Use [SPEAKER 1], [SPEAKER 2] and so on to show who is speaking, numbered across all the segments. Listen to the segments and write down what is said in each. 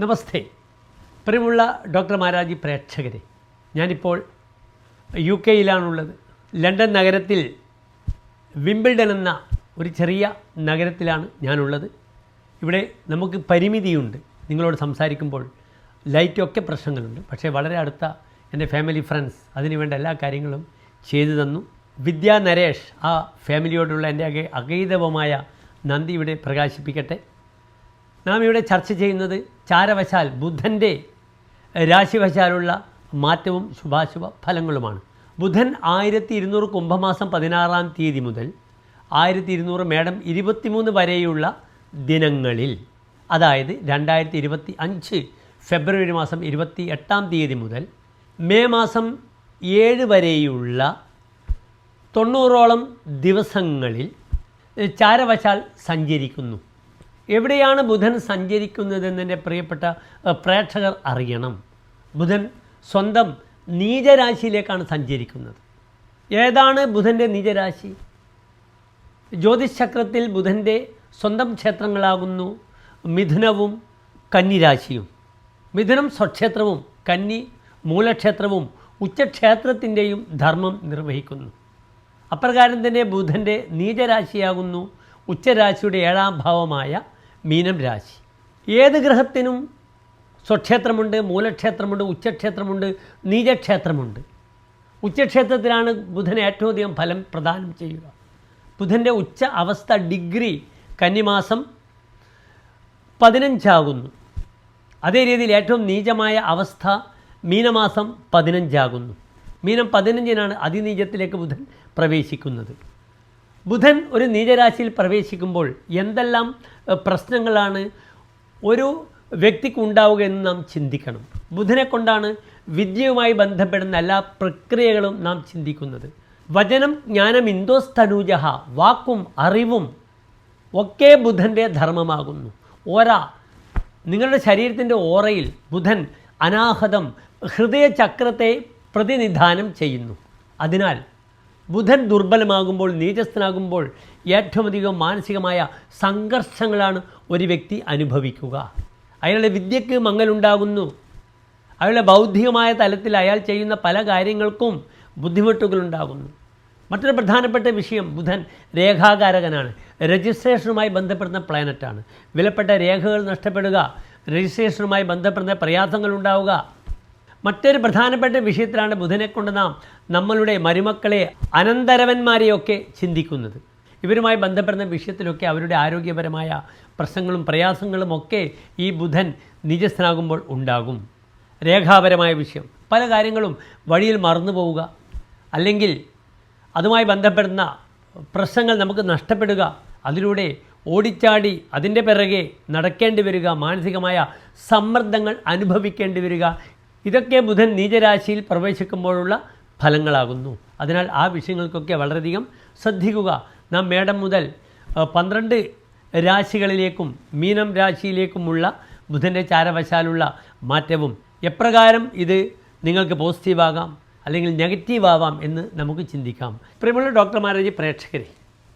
[SPEAKER 1] നമസ്തേ. പ്രിയമുള്ള ഡോക്ടർ മാരാജി പ്രേക്ഷകരെ ഞാനിപ്പോൾ യു കെയിലാണുള്ളത്. ലണ്ടൻ നഗരത്തിൽ വിംബിൾഡൺ എന്ന ഒരു ചെറിയ നഗരത്തിലാണ് ഞാനുള്ളത്. ഇവിടെ നമുക്ക് പരിമിതിയുണ്ട്. നിങ്ങളോട് സംസാരിക്കുമ്പോൾ ലൈറ്റൊക്കെ പ്രശ്നങ്ങളുണ്ട്. പക്ഷേ വളരെ അടുത്ത എന്റെ ഫാമിലി ഫ്രണ്ട്സ് അതിനുവേണ്ട എല്ലാ കാര്യങ്ങളും ചെയ്തു തന്നു. വിദ്യാ നരേഷ് ആ ഫാമിലിയോടുള്ള എന്റെ അകൈതവമായ നന്ദി ഇവിടെ പ്രകാശിപ്പിക്കട്ടെ. നാം ഇവിടെ ചർച്ച ചെയ്യുന്നത് ചാരവശാൽ ബുധന്റെ രാശിവശാലുള്ള മാറ്റവും ശുഭാശുഭ ഫലങ്ങളുമാണ്. ബുധൻ ആയിരത്തി ഇരുന്നൂറ് കുംഭമാസം പതിനാറാം തീയതി മുതൽ ആയിരത്തി ഇരുന്നൂറ് മേടം ഇരുപത്തിമൂന്ന് വരെയുള്ള ദിനങ്ങളിൽ അതായത് രണ്ടായിരത്തി ഇരുപത്തി അഞ്ച് ഫെബ്രുവരി മാസം ഇരുപത്തി എട്ടാം തീയതി മുതൽ മെയ് മാസം ഏഴ് വരെയുള്ള തൊണ്ണൂറോളം ദിവസങ്ങളിൽ ചാരവശാൽ സഞ്ചരിക്കുന്നു. എവിടെയാണ് ബുധൻ സഞ്ചരിക്കുന്നതെന്ന് സഞ്ചരിക്കുന്നതെന്നെ പ്രിയപ്പെട്ട പ്രേക്ഷകർ അറിയണം. ബുധൻ സ്വന്തം നീചരാശിയിലേക്കാണ് സഞ്ചരിക്കുന്നത്. ഏതാണ് ബുധന്റെ നീചരാശി? ജ്യോതിഷ് ചക്രത്തിൽ ബുധന്റെ സ്വന്തം ക്ഷേത്രങ്ങളാകുന്നു. മിഥുനവും കന്നിരാശിയും. മിഥുനം സ്വക്ഷേത്രവും കന്നി മൂലക്ഷേത്രവും ഉച്ചക്ഷേത്രത്തിന്റെയും ധർമ്മം നിർവഹിക്കുന്നു. അപ്രകാരം തന്നെ ബുധന്റെ നീചരാശിയാകുന്നു. ഉച്ചരാശിയുടെ ഏഴാം ഭാവമായ മീനം രാശി. ഏത് ഗ്രഹത്തിനും സ്വക്ഷേത്രമുണ്ട് മൂലക്ഷേത്രമുണ്ട് ഉച്ചക്ഷേത്രമുണ്ട് നീചക്ഷേത്രമുണ്ട്. ഉച്ചക്ഷേത്രത്തിലാണ് ബുധൻ ഏറ്റവും അധികം ഫലം പ്രദാനം ചെയ്യുക. ബുധന്റെ ഉച്ച അവസ്ഥ ഡിഗ്രി കന്നിമാസം പതിനഞ്ചാകുന്നു. അതേ രീതിയിൽ ഏറ്റവും നീചമായ അവസ്ഥ മീനമാസം പതിനഞ്ചാകുന്നു. മീനം പതിനഞ്ചിനാണ് അതിനീചത്തിലേക്ക് ബുധൻ പ്രവേശിക്കുന്നത്. ബുധൻ ഒരു നീചരാശിയിൽ പ്രവേശിക്കുമ്പോൾ എന്തെല്ലാം പ്രശ്നങ്ങളാണ് ഒരു വ്യക്തിക്ക് ഉണ്ടാവുക എന്ന് നാം ചിന്തിക്കണം. ബുധനെ കൊണ്ടാണ് വിദ്യയുമായി ബന്ധപ്പെടുന്ന എല്ലാ പ്രക്രിയകളും നാം ചിന്തിക്കുന്നത്. വചനം ജ്ഞാനം ഇന്തോസ്തനൂജ വാക്കും അറിവും ഒക്കെ ബുധന്റെ ധർമ്മമാകുന്നു. ഓര നിങ്ങളുടെ ശരീരത്തിന്റെ ഓറയിൽ ബുധൻ അനാഹതം ഹൃദയചക്രത്തെ പ്രതിനിധാനം ചെയ്യുന്നു. അതിനാൽ ബുധൻ ദുർബലമാകുമ്പോൾ നീചസ്ഥനാകുമ്പോൾ ഏറ്റവും അധികം മാനസികമായ സംഘർഷങ്ങളാണ് ഒരു വ്യക്തി അനുഭവിക്കുക. അയാളുടെ വിദ്യക്ക് മങ്ങലുണ്ടാകുന്നു. അയാളുടെ ബൗദ്ധികമായ തലത്തിൽ അയാൾ ചെയ്യുന്ന പല കാര്യങ്ങൾക്കും ബുദ്ധിമുട്ടുകളുണ്ടാകുന്നു. മറ്റൊരു പ്രധാനപ്പെട്ട വിഷയം ബുധൻ രേഖാകാരകനാണ്. രജിസ്ട്രേഷനുമായി ബന്ധപ്പെടുന്ന പ്ലാനറ്റാണ്. വിലപ്പെട്ട രേഖകൾ നഷ്ടപ്പെടുക രജിസ്ട്രേഷനുമായി ബന്ധപ്പെടുന്ന പ്രയാസങ്ങൾ ഉണ്ടാവുക മറ്റൊരു പ്രധാനപ്പെട്ട വിഷയത്തിലാണ് ബുധനെ കൊണ്ട് നാം നമ്മളുടെ മരുമക്കളെ അനന്തരവന്മാരെയൊക്കെ ചിന്തിക്കുന്നത്. ഇവരുമായി ബന്ധപ്പെടുന്ന വിഷയത്തിലൊക്കെ അവരുടെ ആരോഗ്യപരമായ പ്രശ്നങ്ങളും പ്രയാസങ്ങളും ഒക്കെ ഈ ബുധൻ നിജസ്ഥനാകുമ്പോൾ ഉണ്ടാകും. രേഖാപരമായ വിഷയം. പല കാര്യങ്ങളും വഴിയിൽ മറന്നു പോവുക. അല്ലെങ്കിൽ അതുമായി ബന്ധപ്പെടുന്ന പ്രശ്നങ്ങൾ നമുക്ക് നഷ്ടപ്പെടുക. അതിലൂടെ ഓടിച്ചാടി അതിന്റെ പിറകെ നടക്കേണ്ടി വരിക. മാനസികമായ സമ്മർദ്ദങ്ങൾ അനുഭവിക്കേണ്ടി വരിക. ഇതൊക്കെ ബുധൻ നീചരാശിയിൽ പ്രവേശിക്കുമ്പോഴുള്ള ഫലങ്ങളാകുന്നു. അതിനാൽ ആ വിഷയങ്ങൾക്കൊക്കെ വളരെയധികം ശ്രദ്ധിക്കുക. നാം മേടം മുതൽ പന്ത്രണ്ട് രാശികളിലേക്കും മീനം രാശിയിലേക്കുമുള്ള ബുധന്റെ ചാരവശാലുള്ള മാറ്റവും എപ്രകാരം ഇത് നിങ്ങൾക്ക് പോസിറ്റീവാകാം അല്ലെങ്കിൽ നെഗറ്റീവ് ആവാം എന്ന് നമുക്ക് ചിന്തിക്കാം. പ്രിയമുള്ള ഡോക്ടർമാരെ പ്രേക്ഷകരെ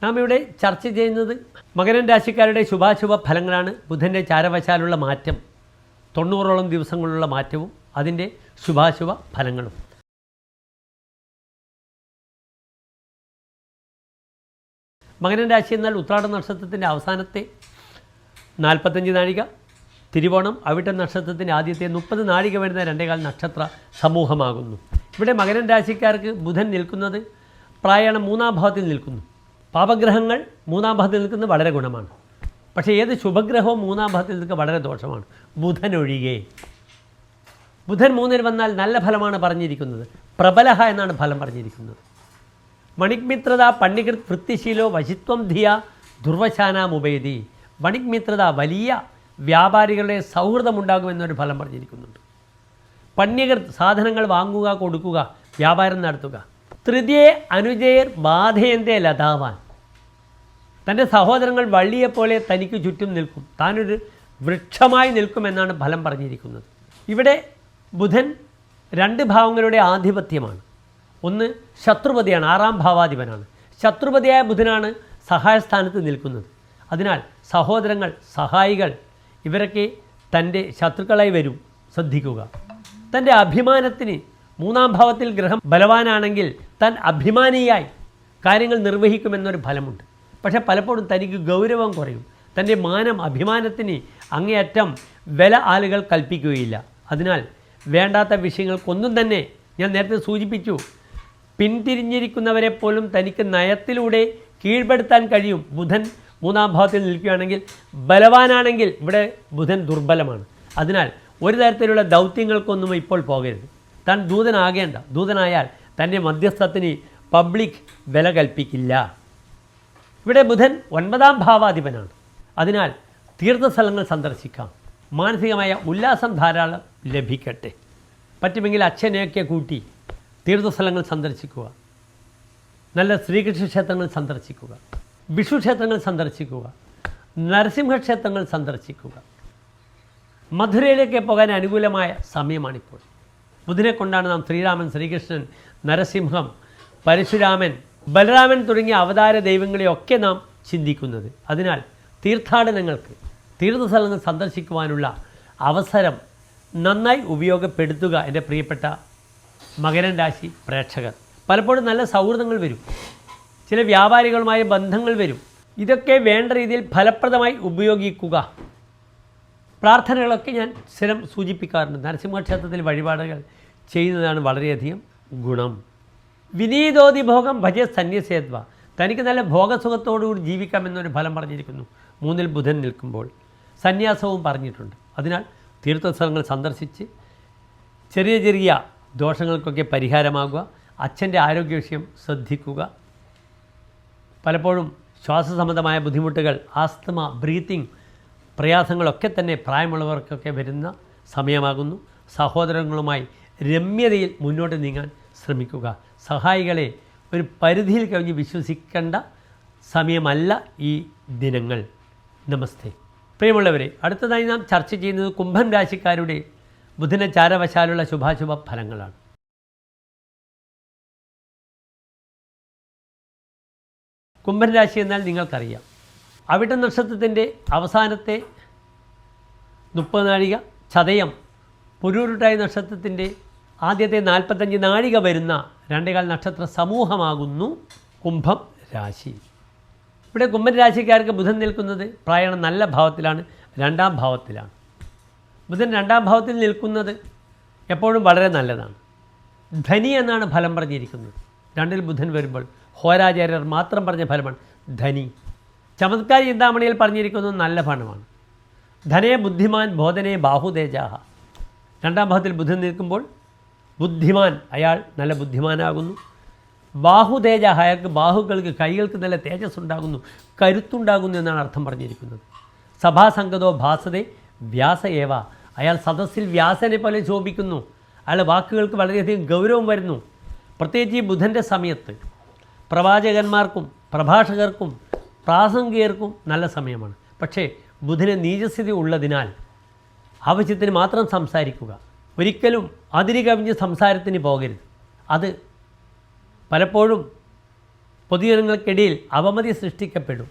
[SPEAKER 1] നാം ഇവിടെ ചർച്ച ചെയ്യുന്നത് മകരൻ രാശിക്കാരുടെ ശുഭാശുഭ ഫലങ്ങളാണ് ബുധന്റെ ചാരവശാലുള്ള മാറ്റം തൊണ്ണൂറോളം ദിവസങ്ങളുള്ള മാറ്റവും അതിന്റെ ശുഭാശുഭ ഫലങ്ങളും. മകരൻ രാശി എന്നാൽ ഉത്രാട നക്ഷത്രത്തിന്റെ അവസാനത്തെ നാൽപ്പത്തഞ്ച് നാഴിക തിരുവോണം അവിട്ട നക്ഷത്രത്തിന്റെ ആദ്യത്തെ മുപ്പത് നാഴിക വരുന്ന രണ്ടേകാൽ നക്ഷത്ര സമൂഹമാകുന്നു. ഇവിടെ മകരൻ രാശിക്കാർക്ക് ബുധൻ നിൽക്കുന്നത് പ്രായണം മൂന്നാം ഭാവത്തിൽ നിൽക്കുന്നു. പാപഗ്രഹങ്ങൾ മൂന്നാം ഭാവത്തിൽ നിൽക്കുന്നത് വളരെ ഗുണമാണ്. പക്ഷേ ഏത് ശുഭഗ്രഹവും മൂന്നാം ഭാവത്തിൽ നിൽക്കുക വളരെ ദോഷമാണ്. ബുധനൊഴികെ ബുധൻ മൂന്നിൽ വന്നാൽ നല്ല ഫലമാണ് പറഞ്ഞിരിക്കുന്നത്. പ്രബലഹ എന്നാണ് ഫലം പറഞ്ഞിരിക്കുന്നത്. മണിക്മിത്രത പണ്ണികൃത് വൃത്തിശീലോ വശിത്വം ധിയ ദുർവശാനാമുപേതി മണിക്മിത്രത വലിയ വ്യാപാരികളുടെ സൗഹൃദമുണ്ടാകുമെന്നൊരു ഫലം പറഞ്ഞിരിക്കുന്നുണ്ട്. പണ്ണികൃത് സാധനങ്ങൾ വാങ്ങുക കൊടുക്കുക വ്യാപാരം നടത്തുക. തൃതിയെ അനുജയർ ബാധയന്തേ ലതാവാൻ. തന്റെ സഹോദരങ്ങൾ വള്ളിയെപ്പോലെ തനിക്ക് ചുറ്റും നിൽക്കും. താനൊരു വൃക്ഷമായി നിൽക്കുമെന്നാണ് ഫലം പറഞ്ഞിരിക്കുന്നത്. ഇവിടെ ബുധൻ രണ്ട് ഭാവങ്ങളുടെ ആധിപത്യമാണ്. ഒന്ന് ശത്രുപതിയാണ് ആറാം ഭാവാധിപനാണ്. ശത്രുപതിയായ ബുധനാണ് സഹായസ്ഥാനത്ത് നിൽക്കുന്നത്. അതിനാൽ സഹോദരങ്ങൾ സഹായികൾ ഇവരൊക്കെ തന്റെ ശത്രുക്കളായി വരും. ശ്രദ്ധിക്കുക. തന്റെ അഭിമാനത്തിന് മൂന്നാം ഭാവത്തിൽ ഗ്രഹം ബലവാനാണെങ്കിൽ തൻ അഭിമാനിയായി കാര്യങ്ങൾ നിർവഹിക്കുമെന്നൊരു ഫലമുണ്ട്. പക്ഷേ പലപ്പോഴും തനിക്ക് ഗൗരവം കുറയും. തന്റെ മാനം അഭിമാനത്തിന് അങ്ങേയറ്റം വില ആളുകൾ കൽപ്പിക്കുകയില്ല. അതിനാൽ വേണ്ടാത്ത വിഷയങ്ങൾക്കൊന്നും തന്നെ ഞാൻ നേരത്തെ സൂചിപ്പിച്ചു. പിന്തിരിഞ്ഞിരിക്കുന്നവരെ പോലും തനിക്ക് നയത്തിലൂടെ കീഴ്പ്പെടുത്താൻ കഴിയും. ബുധൻ മൂന്നാം ഭാവത്തിൽ നിൽക്കുകയാണെങ്കിൽ ബലവാനാണെങ്കിൽ ഇവിടെ ബുധൻ ദുർബലമാണ്. അതിനാൽ ഒരു തരത്തിലുള്ള ദൗത്യങ്ങൾക്കൊന്നും ഇപ്പോൾ പോകരുത്. താൻ ദൂതനാകേണ്ട. ദൂതനായാൽ തന്റെ മധ്യസ്ഥത്തിന് പബ്ലിക് വില കൽപ്പിക്കില്ല. ഇവിടെ ബുധൻ ഒൻപതാം ഭാവാധിപനാണ്. അതിനാൽ തീർത്ഥസ്ഥലങ്ങൾ സന്ദർശിക്കാം. മാനസികമായ ഉല്ലാസം ധാരാളം ലഭിക്കട്ടെ. പറ്റുമെങ്കിൽ അച്ഛനെയൊക്കെ കൂട്ടി തീർത്ഥസ്ഥലങ്ങൾ സന്ദർശിക്കുക. നല്ല ശ്രീകൃഷ്ണ ക്ഷേത്രങ്ങൾ സന്ദർശിക്കുക. വിഷു ക്ഷേത്രങ്ങൾ സന്ദർശിക്കുക. നരസിംഹക്ഷേത്രങ്ങൾ സന്ദർശിക്കുക. മധുരയിലേക്ക് പോകാൻ അനുകൂലമായ സമയമാണിപ്പോൾ. ബുധനെ കൊണ്ടാണ് നാം ശ്രീരാമൻ ശ്രീകൃഷ്ണൻ നരസിംഹം പരശുരാമൻ ബലരാമൻ തുടങ്ങിയ അവതാര ദൈവങ്ങളെയൊക്കെ നാം ചിന്തിക്കുന്നത്. അതിനാൽ തീർത്ഥാടനങ്ങൾക്ക് തീർത്ഥസ്ഥലങ്ങൾ സന്ദർശിക്കുവാനുള്ള അവസരം നന്നായി ഉപയോഗപ്പെടുത്തുക എന്റെ പ്രിയപ്പെട്ട മകരൻ രാശി പ്രേക്ഷകർ. പലപ്പോഴും നല്ല സൗഹൃദങ്ങൾ വരും. ചില വ്യാപാരികളുമായ ബന്ധങ്ങൾ വരും. ഇതൊക്കെ വേണ്ട രീതിയിൽ ഫലപ്രദമായി ഉപയോഗിക്കുക. പ്രാർത്ഥനകളൊക്കെ ഞാൻ സ്ഥിരം സൂചിപ്പിക്കാറുണ്ട്. നരസിംഹക്ഷേത്രത്തിൽ വഴിപാടുകൾ ചെയ്യുന്നതാണ് വളരെയധികം ഗുണം. വിനീതോതി ഭോഗം ഭജ സന്യസേത്വ. തനിക്ക് നല്ല ഭോഗസുഖത്തോടുകൂടി ജീവിക്കാമെന്നൊരു ഫലം പറഞ്ഞിരിക്കുന്നു. മൂന്നിൽ ബുധൻ നിൽക്കുമ്പോൾ സന്യാസവും പറഞ്ഞിട്ടുണ്ട്. അതിനാൽ തീർത്ഥസ്ഥലങ്ങൾ സന്ദർശിച്ച് ചെറിയ ചെറിയ ദോഷങ്ങൾക്കൊക്കെ പരിഹാരമാകുക അച്ഛന്റെ ആരോഗ്യ വിഷയം ശ്രദ്ധിക്കുക. പലപ്പോഴും ശ്വാസസംബന്ധമായ ബുദ്ധിമുട്ടുകൾ ആസ്തമ ബ്രീത്തിങ് പ്രയാസങ്ങളൊക്കെ തന്നെ പ്രായമുള്ളവർക്കൊക്കെ വരുന്ന സമയമാകുന്നു. സഹോദരങ്ങളുമായി രമ്യതയിൽ മുന്നോട്ട് നീങ്ങാൻ ശ്രമിക്കുക. സഹായികളെ ഒരു പരിധിയിൽ കവിഞ്ഞ് വിശ്വസിക്കേണ്ട സമയമല്ല ഈ ദിനങ്ങൾ. നമസ്തേ. പ്രിയമുള്ളവരെ അടുത്തതായി നാം ചർച്ച ചെയ്യുന്നത് കുംഭം രാശിക്കാരുടെ ബുധന ചാരവശാലുള്ള ശുഭാശുഭ ഫലങ്ങളാണ്. കുംഭൻ രാശി എന്നാൽ നിങ്ങൾക്കറിയാം. അവിട്ട നക്ഷത്രത്തിന്റെ അവസാനത്തെ മുപ്പത് നാഴിക ചതയം പുരൂരുട്ടായി നക്ഷത്രത്തിന്റെ ആദ്യത്തെ നാൽപ്പത്തഞ്ച് നാഴിക വരുന്ന രണ്ടേകാൽ നക്ഷത്ര സമൂഹമാകുന്നു കുംഭം രാശി. ഇവിടെ കുംഭൻ രാശിക്കാർക്ക് ബുധൻ നിൽക്കുന്നത് പ്രായണം നല്ല ഭാവത്തിലാണ് രണ്ടാം ഭാവത്തിലാണ്. ബുധൻ രണ്ടാം ഭാവത്തിൽ നിൽക്കുന്നത് എപ്പോഴും വളരെ നല്ലതാണ്. ധനി എന്നാണ് ഫലം പറഞ്ഞിരിക്കുന്നത്. രണ്ടിൽ ബുധൻ വരുമ്പോൾ ഹോരാചാര്യർ മാത്രം പറഞ്ഞ ഫലമാണ് ധനി. ചമത്കാരി ചിന്താമണിയിൽ പറഞ്ഞിരിക്കുന്നത് നല്ല ഫലമാണ്. ധനേ ബുദ്ധിമാൻ ബോധനെ ബാഹുതേജാഹ. രണ്ടാം ഭാവത്തിൽ ബുധൻ നിൽക്കുമ്പോൾ ബുദ്ധിമാൻ അയാൾ നല്ല ബുദ്ധിമാനാകുന്നു. ബാഹുതേജാഹ അയാൾക്ക് ബാഹുക്കൾക്ക് കൈകൾക്ക് നല്ല തേജസ് ഉണ്ടാകുന്നു കരുത്തുണ്ടാകുന്നു എന്നാണ് അർത്ഥം പറഞ്ഞിരിക്കുന്നത്. സഭാസംഗതോ ഭാസതേ വ്യാസ ഏവ. അയാൾ സദസ്സിൽ വ്യാസനെ പോലെ ശോഭിക്കുന്നു. അയാളുടെ വാക്കുകൾക്ക് വളരെയധികം ഗൗരവം വരുന്നു. പ്രത്യേകിച്ച് ഈ ബുധന്റെ സമയത്ത് പ്രവാചകന്മാർക്കും പ്രഭാഷകർക്കും പ്രാസംഗികർക്കും നല്ല സമയമാണ്. പക്ഷേ ബുധന് നീചസ്ഥിതി ഉള്ളതിനാൽ ആവശ്യത്തിന് മാത്രം സംസാരിക്കുക. ഒരിക്കലും അതിരി കവിഞ്ഞ് സംസാരത്തിന് പോകരുത്. അത് പലപ്പോഴും പൊതുജനങ്ങൾക്കിടയിൽ അവമതി സൃഷ്ടിക്കപ്പെടും.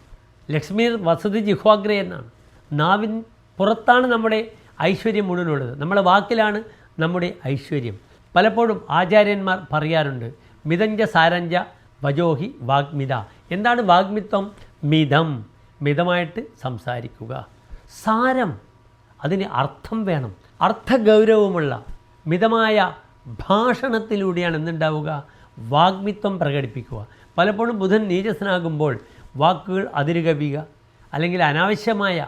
[SPEAKER 1] ലക്ഷ്മി വസതി ജിഹ്വാഗ്ര എന്നാണ്. നാവിൻ പുറത്താണ് നമ്മുടെ ഐശ്വര്യം മുഴുവനുള്ളത് നമ്മുടെ വാക്കിലാണ് നമ്മുടെ ഐശ്വര്യം. പലപ്പോഴും ആചാര്യന്മാർ പറയാറുണ്ട് മിതഞ്ച സാരഞ്ച വജോഹി വാഗ്മിത. എന്താണ് വാഗ്മിത്വം? മിതം. മിതമായിട്ട് സംസാരിക്കുക. സാരം അതിന് അർത്ഥം വേണം. അർത്ഥഗൗരവമുള്ള മിതമായ ഭാഷണത്തിലൂടെയാണ് എന്തുണ്ടാവുക? വാഗ്മിത്വം പ്രകടിപ്പിക്കുക. പലപ്പോഴും ബുധൻ നീചസ്സനാകുമ്പോൾ വാക്കുകൾ അതിരുകവിയുക അല്ലെങ്കിൽ അനാവശ്യമായ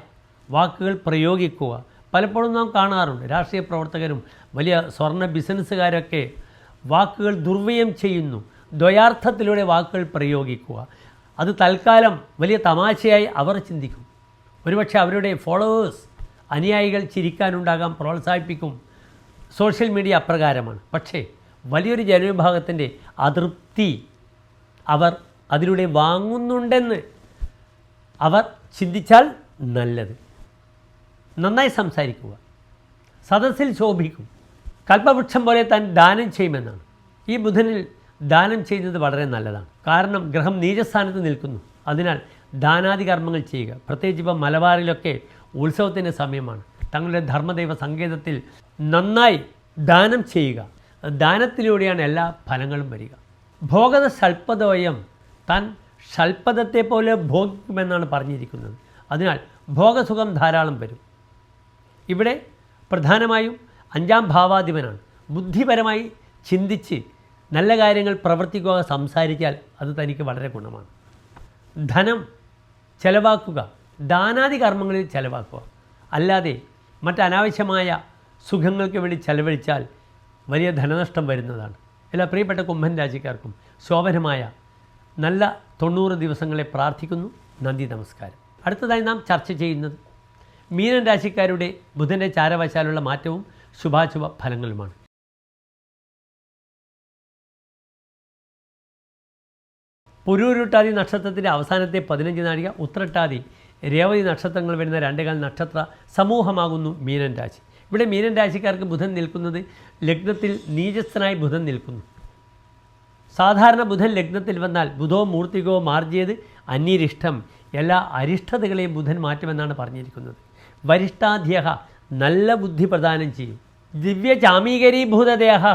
[SPEAKER 1] വാക്കുകൾ പ്രയോഗിക്കുക. പലപ്പോഴും നാം കാണാറുണ്ട്. രാഷ്ട്രീയ പ്രവർത്തകരും വലിയ സ്വർണ ബിസിനസ്സുകാരൊക്കെ വാക്കുകൾ ദുർവ്യയം ചെയ്യുന്നു. ദ്വയാർത്ഥത്തിലൂടെ വാക്കുകൾ പ്രയോഗിക്കുക. അത് തൽക്കാലം വലിയ തമാശയായി അവർ ചിന്തിക്കും. ഒരുപക്ഷെ അവരുടെ ഫോളോവേഴ്സ് അനുയായികൾ ചിരിക്കാനുണ്ടാകാം പ്രോത്സാഹിപ്പിക്കും. സോഷ്യൽ മീഡിയ അപ്രകാരമാണ്. പക്ഷേ വലിയൊരു ജനവിഭാഗത്തിന്റെ അതൃപ്തി അവർ അതിലൂടെ വാങ്ങുന്നുണ്ടെന്ന് അവർ ചിന്തിച്ചാൽ നല്ലത്. നന്നായി സംസാരിക്കുക. സദസ്സിൽ ശോഭിക്കും. കൽപ്പവൃക്ഷം പോലെ താൻ ദാനം ചെയ്യുമെന്നാണ്. ഈ ബുധനിൽ ദാനം ചെയ്യുന്നത് വളരെ നല്ലതാണ്. കാരണം ഗ്രഹം നീചസ്ഥാനത്ത് നിൽക്കുന്നു. അതിനാൽ ദാനാദി കർമ്മങ്ങൾ ചെയ്യുക. പ്രത്യേകിച്ച് ഇപ്പം മലബാറിലൊക്കെ ഉത്സവത്തിന്റെ സമയമാണ്. തങ്ങളുടെ ധർമ്മദൈവ സങ്കേതത്തിൽ നന്നായി ദാനം ചെയ്യുക. ദാനത്തിലൂടെയാണ് എല്ലാ ഫലങ്ങളും വരിക. ഭോഗത സൽപദോയം താൻ സൽപദത്തെ പോലെ ഭോഗിക്കുമെന്നാണ് പറഞ്ഞിരിക്കുന്നത്. അതിനാൽ ഭോഗസുഖം ധാരാളം വരും. ഇവിടെ പ്രധാനമായും അഞ്ചാം ഭാവാധിപനാണ്. ബുദ്ധിപരമായി ചിന്തിച്ച് നല്ല കാര്യങ്ങൾ പ്രവർത്തിക്കുക സംസാരിച്ചാൽ അത് തനിക്ക് വളരെ ഗുണമാണ്. ധനം ചെലവാക്കുക ദാനാദി കർമ്മങ്ങളിൽ ചെലവാക്കുക. അല്ലാതെ മറ്റനാവശ്യമായ സുഖങ്ങൾക്ക് വേണ്ടി ചെലവഴിച്ചാൽ വലിയ ധനനഷ്ടം വരുന്നതാണ്. എല്ലാ പ്രിയപ്പെട്ട കുംഭൻ രാശിക്കാർക്കും ശോഭനമായ നല്ല തൊണ്ണൂറ് ദിവസങ്ങളെ പ്രാർത്ഥിക്കുന്നു. നന്ദി നമസ്കാരം. അടുത്തതായി നാം ചർച്ച ചെയ്യുന്നത് മീനൻ രാശിക്കാരുടെ ബുധന്റെ ചാരവശാലുള്ള മാറ്റവും ശുഭാശുഭ ഫലങ്ങളുമാണ്. പുരൂരുട്ടാതി നക്ഷത്രത്തിന്റെ അവസാനത്തെ പതിനഞ്ച് നാഴിക ഉത്രട്ടാതി രേവതി നക്ഷത്രങ്ങൾ വരുന്ന രണ്ടേകാൽ നക്ഷത്ര സമൂഹമാകുന്നു മീനൻ രാശി. ഇവിടെ മീനൻ രാശിക്കാർക്ക് ബുധൻ നിൽക്കുന്നത് ലഗ്നത്തിൽ നീചസ്ഥനായി ബുധൻ നിൽക്കുന്നു. സാധാരണ ബുധൻ ലഗ്നത്തിൽ വന്നാൽ ബുധോ മൂർത്തികോ മാർജിയത് അന്യരിഷ്ടം എല്ലാ അരിഷ്ടതകളെയും ബുധൻ മാറ്റുമെന്നാണ് പറഞ്ഞിരിക്കുന്നത്. വരിഷ്ഠാധ്യഹ നല്ല ബുദ്ധി പ്രദാനം ചെയ്യും. ദിവ്യ ചാമീകരീഭൂതദേഹ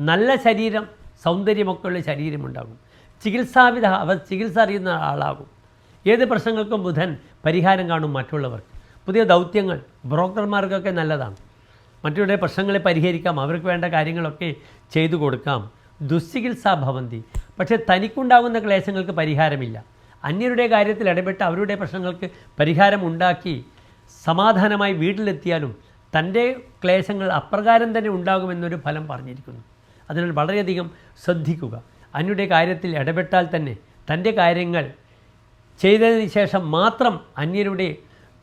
[SPEAKER 1] നല്ല ശരീരം സൗന്ദര്യമൊക്കെയുള്ള ശരീരമുണ്ടാകും. ചികിത്സാവിധ അവർ ചികിത്സ അറിയുന്ന ആളാകും. ഏത് പ്രശ്നങ്ങൾക്കും ബുധൻ പരിഹാരം കാണും മറ്റുള്ളവർക്ക്. പുതിയ ദൗത്യങ്ങൾ ബ്രോക്കർമാർക്കൊക്കെ നല്ലതാണ്. മറ്റുള്ള പ്രശ്നങ്ങളെ പരിഹരിക്കാം അവർക്ക് വേണ്ട കാര്യങ്ങളൊക്കെ ചെയ്തു കൊടുക്കാം. ദുസ്ചികിത്സാ ഭവന്തി. പക്ഷേ തനിക്കുണ്ടാകുന്ന ക്ലേശങ്ങൾക്ക് പരിഹാരമില്ല. അന്യരുടെ കാര്യത്തിൽ ഇടപെട്ട് അവരുടെ പ്രശ്നങ്ങൾക്ക് പരിഹാരം ഉണ്ടാക്കി സമാധാനമായി വീട്ടിലെത്തിയാലും തന്റെ ക്ലേശങ്ങൾ അപ്രകാരം തന്നെ ഉണ്ടാകുമെന്നൊരു ഫലം പറഞ്ഞിരിക്കുന്നു. അതിനാൽ വളരെയധികം ശ്രദ്ധിക്കുക. അന്യരുടെ കാര്യത്തിൽ ഇടപെട്ടാൽ തന്നെ തന്റെ കാര്യങ്ങൾ ചെയ്തതിന് ശേഷം മാത്രം അന്യരുടെ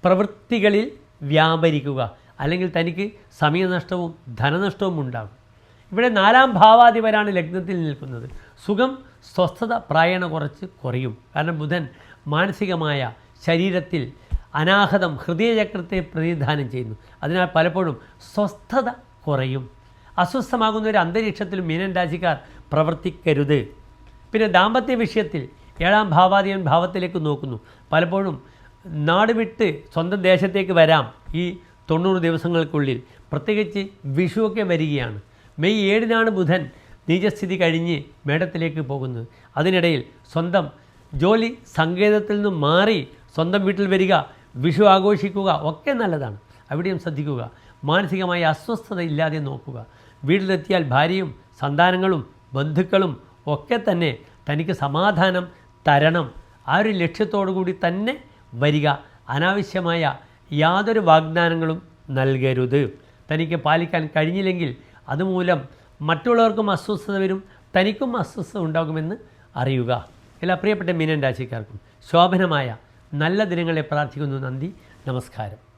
[SPEAKER 1] പ്രവൃത്തികളിൽ വ്യാപരിക്കുക. അല്ലെങ്കിൽ തനിക്ക് സമയനഷ്ടവും ധനനഷ്ടവും ഉണ്ടാകും. ഇവിടെ നാലാം ഭാവാധിപരാണ് ലഗ്നത്തിൽ നിൽക്കുന്നത്. സുഖം സ്വസ്ഥത പ്രായണ കുറച്ച് കുറയും. കാരണം ബുധൻ മാനസികമായ ശരീരത്തിൽ അനാഹതം ഹൃദയചക്രത്തെ പ്രതിനിധാനം ചെയ്യുന്നു. അതിനാൽ പലപ്പോഴും സ്വസ്ഥത കുറയും. അസ്വസ്ഥമാകുന്ന ഒരു അന്തരീക്ഷത്തിൽ മീനൻ രാശിക്കാർ പ്രവർത്തിക്കരുത്. പിന്നെ ദാമ്പത്യ വിഷയത്തിൽ ഏഴാം ഭാവാധിപൻ ഭാവത്തിലേക്ക് നോക്കുന്നു. പലപ്പോഴും നാട് വിട്ട് സ്വന്തം ദേശത്തേക്ക് വരാം ഈ തൊണ്ണൂറ് ദിവസങ്ങൾക്കുള്ളിൽ. പ്രത്യേകിച്ച് വിഷുവൊക്കെ വരികയാണ്. മെയ് ഏഴിനാണ് ബുധൻ നീചസ്ഥിതി കഴിഞ്ഞ് മേടത്തിലേക്ക് പോകുന്നത്. അതിനിടയിൽ സ്വന്തം ജോലി സങ്കേതത്തിൽ നിന്ന് മാറി സ്വന്തം വീട്ടിൽ വരിക വിഷു ആഘോഷിക്കുക ഒക്കെ നല്ലതാണ്. അവിടെയും ശ്രദ്ധിക്കുക. മാനസികമായ അസ്വസ്ഥത ഇല്ലാതെ നോക്കുക. വീട്ടിലെത്തിയാൽ ഭാര്യയും സന്താനങ്ങളും ബന്ധുക്കളും ഒക്കെ തന്നെ തനിക്ക് സമാധാനം തരണം. ആ ഒരു ലക്ഷ്യത്തോടു കൂടി തന്നെ വരിക. അനാവശ്യമായ യാതൊരു വാഗ്ദാനങ്ങളും നൽകരുത്. തനിക്ക് പാലിക്കാൻ കഴിഞ്ഞില്ലെങ്കിൽ അതുമൂലം മറ്റുള്ളവർക്കും അസ്വസ്ഥത വരും തനിക്കും അസ്വസ്ഥത ഉണ്ടാകുമെന്ന് അറിയുക. എല്ലാ പ്രിയപ്പെട്ട മീനൻ രാശിക്കാർക്കും ശോഭനമായ നല്ല ദിനങ്ങളെ പ്രാർത്ഥിക്കുന്നു നന്ദി. നമസ്കാരം.